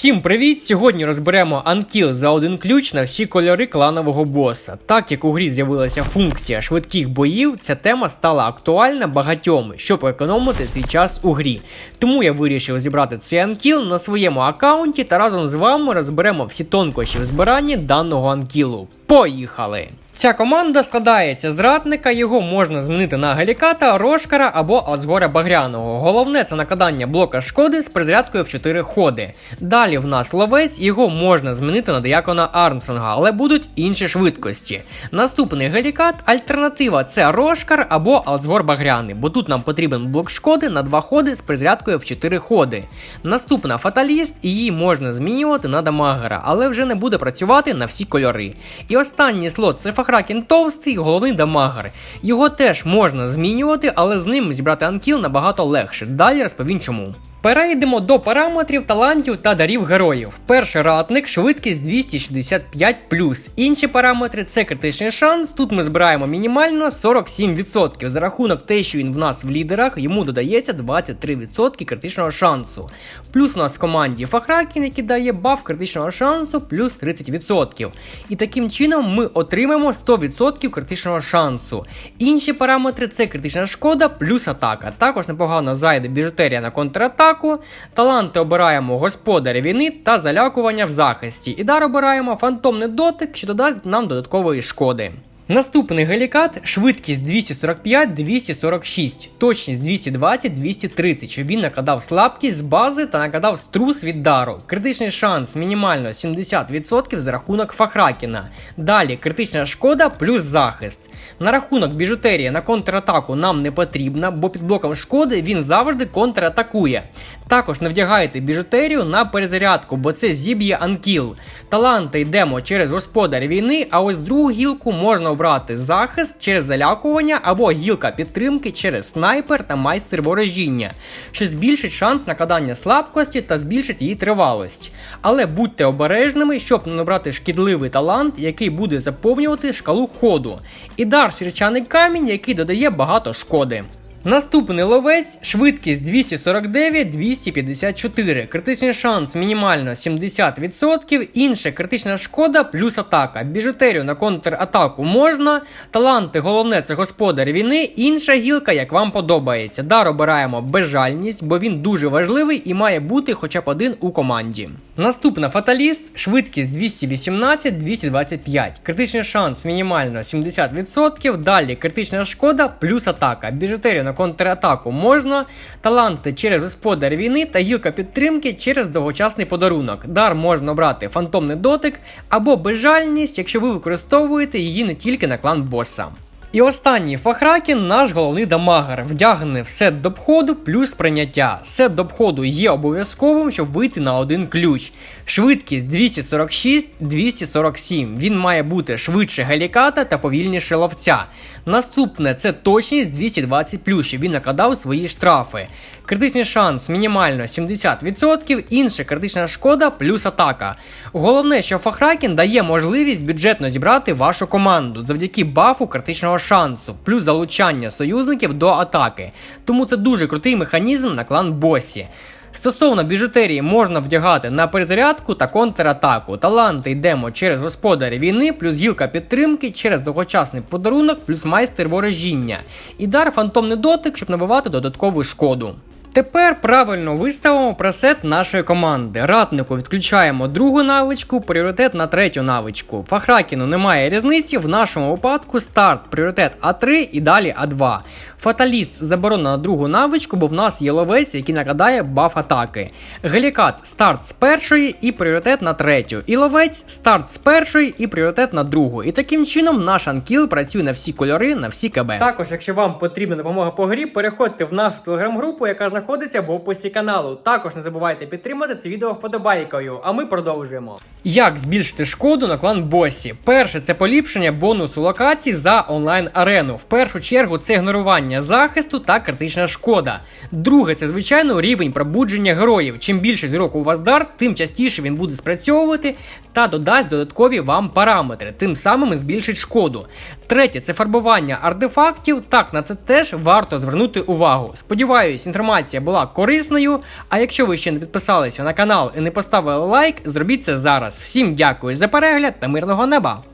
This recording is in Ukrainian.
Всім привіт! Сьогодні розберемо анкіл за один ключ на всі кольори кланового боса. Так як у грі з'явилася функція швидких боїв, ця тема стала актуальна багатьом, щоб економити свій час у грі. Тому я вирішив зібрати цей анкіл на своєму аккаунті та разом з вами розберемо всі тонкощі в збиранні даного анкілу. Поїхали! Ця команда складається з ратника, його можна змінити на Галіката, Рошкара або Азгора Багряного. Головне це накладання блока шкоди з призрядкою в 4 ходи. Далі в нас ловець, його можна змінити на Диякона Армстронга, але будуть інші швидкості. Наступний Галікат, альтернатива це Рошкар або Азгор Багряний, бо тут нам потрібен блок шкоди на 2 ходи з призрядкою в 4 ходи. Наступна фаталіст, її можна змінювати на дамагера, але вже не буде працювати на всі кольори. І останній слот це Фахракен товстий, головний дамагер. Його теж можна змінювати, але з ним зібрати анкіл набагато легше. Далі розповім чому. Перейдемо до параметрів, талантів та дарів героїв. Перший ратник, швидкість 265 Інші параметри це критичний шанс. Тут ми збираємо мінімально 47%. За рахунок те, що він в нас в лідерах, йому додається 23% критичного шансу. Плюс у нас в команді Фахракін, який дає баф критичного шансу, плюс 30%. І таким чином ми отримаємо 100% критичного шансу. Інші параметри це критична шкода плюс атака. Також непогано зайде біжутерія на контратаку. Таланти обираємо господаря війни та залякування в захисті. І дар обираємо фантомний дотик, що додасть нам додаткової шкоди. Наступний галікат, швидкість 245-246, точність 220-230, щоб він накладав слабкість з бази та накладав струс від дару. Критичний шанс мінімально 70% за рахунок Фахракіна. Далі критична шкода плюс захист. На рахунок біжутерії на контратаку нам не потрібна, бо під блоком шкоди він завжди контратакує. Також не вдягайте біжутерію на перезарядку, бо це зіб'є анкіл. Таланти йдемо через господар війни, а ось другу гілку можна обрати захист через залякування або гілка підтримки через снайпер та майстер ворожіння, що збільшить шанс накладання слабкості та збільшить її тривалость. Але будьте обережними, щоб не набрати шкідливий талант, який буде заповнювати шкалу ходу. І дар сірчаний камінь, який додає багато шкоди. Наступний ловець, швидкість 249-254, критичний шанс мінімально 70%, інша критична шкода плюс атака. Біжутерію на контратаку можна. Таланти, головне це господар війни, інша гілка, як вам подобається. Дар обираємо безжальність, бо він дуже важливий і має бути хоча б один у команді. Наступна фаталіст, швидкість 218-225, критичний шанс мінімально 70%, далі критична шкода плюс атака. Біжутерію на контратаку можна, таланти через господар війни та гілка підтримки через довгочасний подарунок. Дар можна брати фантомний дотик або безжальність, якщо ви використовуєте її не тільки на клан боса. І останній Фахракін наш головний дамагер, вдягнений в сет до обходу плюс прийняття. Сет до обходу є обов'язковим, щоб вийти на один ключ. Швидкість 246-247. Він має бути швидше галіката та повільніше ловця. Наступне це точність 220 щоб він накладав свої штрафи. Критичний шанс мінімально 70%, інша критична шкода плюс атака. Головне, що Фахракін дає можливість бюджетно зібрати вашу команду завдяки бафу критичного шансу, плюс залучання союзників до атаки. Тому це дуже крутий механізм на клан босі. Стосовно біжутерії можна вдягати на перезарядку та контратаку. Таланти йдемо через господаря війни, плюс гілка підтримки, через довгочасний подарунок, плюс майстер ворожіння. І дар фантомний дотик, щоб набивати додаткову шкоду. Тепер правильно виставимо пресет нашої команди. Ратнику відключаємо другу навичку, пріоритет на третю навичку. Фахракіну немає різниці, в нашому випадку старт, пріоритет А3 і далі А2. Фаталіст заборонена на другу навичку, бо в нас є ловець, який накладає баф атаки. Гелікат старт з першої і пріоритет на третю. І ловець старт з першої і пріоритет на другу. І таким чином наш анкіл працює на всі кольори, на всі КБ. Також, якщо вам потрібна допомога по грі, переходьте в нашу телеграм-групу, яка знаходиться в описі каналу. Також не забувайте підтримати це відео вподобайкою. А ми продовжуємо. Як збільшити шкоду на клан босі? Перше це поліпшення бонусу локацій за онлайн арену. В першу чергу це ігнорування підвищування захисту та критична шкода. Друге, це звичайно рівень пробудження героїв. Чим більше зірок у вас дарт, тим частіше він буде спрацьовувати та додасть додаткові вам параметри, тим самим збільшить шкоду. Третє це фарбування артефактів. Так, на це теж варто звернути увагу. Сподіваюсь, інформація була корисною. А якщо ви ще не підписалися на канал і не поставили лайк, зробіть це зараз. Всім дякую за перегляд та мирного неба!